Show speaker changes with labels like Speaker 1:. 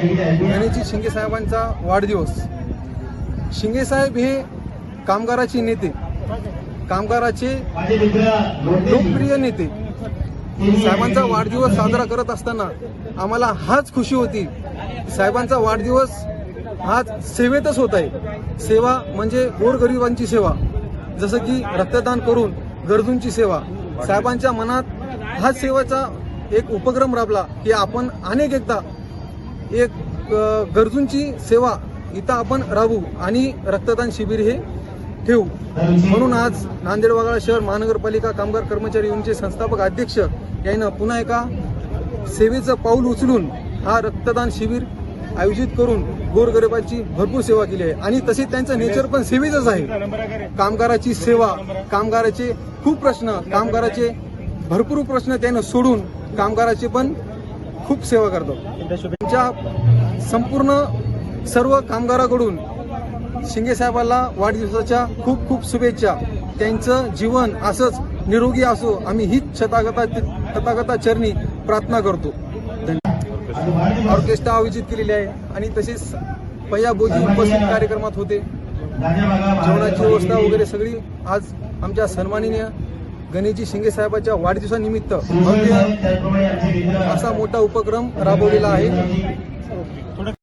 Speaker 1: गणेशजी शिंगे साहेबांचा वाढदिवस. शिंगेसाहेब हे कामगाराचे नेते कामगाराचे लोकप्रिय नेते. साहेबांचा वाढदिवस साजरा करत असताना आम्हाला हाच खुशी होती. साहेबांचा वाढदिवस हाच सेवेतच होत आहे. सेवा म्हणजे गोरगरिबांची सेवा. जसं की रक्तदान करून गरजूंची सेवा. साहेबांच्या मनात हाच सेवेचा एक उपक्रम राबला की आपण अनेक एकदा एक गरजूंची सेवा इथं आपण राहू आणि रक्तदान शिबिर हे ठेवू. म्हणून आज नांदेड वगळा शहर महानगरपालिका कामगार कर्मचारी युनियनचे संस्थापक अध्यक्ष यांना पुन्हा एका सेवेचं पाऊल उचलून हा रक्तदान शिबिर आयोजित करून गोरगरिबांची भरपूर सेवा केली आहे. आणि तसे त्यांचं नेचर पण सेवेचंच आहे. कामगाराची सेवा कामगाराचे खूप प्रश्न कामगाराचे भरपूर प्रश्न त्यानं सोडून कामगाराचे पण खूप सेवा करतो. त्यांच्या संपूर्ण सर्व कामगाराकडून शिंगे साहेबांना वाढदिवसाच्या खूप खूप शुभेच्छा. त्यांचं जीवन असंच निरोगी असो आम्ही हीच छतागता तथागता चरणी प्रार्थना करतो. धन्यवाद. ऑर्केस्ट्रा आयोजित केलेली आहे आणि तसेच पय्या बोजी उपस्थित कार्यक्रमात होते. जेवणाची व्यवस्था वगैरे सगळी आज आमच्या सन्माननीय गणेशजी शिंगे साहेबांच्या वाढदिवसानिमित्त भव्य असा मोठा उपक्रम राबवलेला आहे.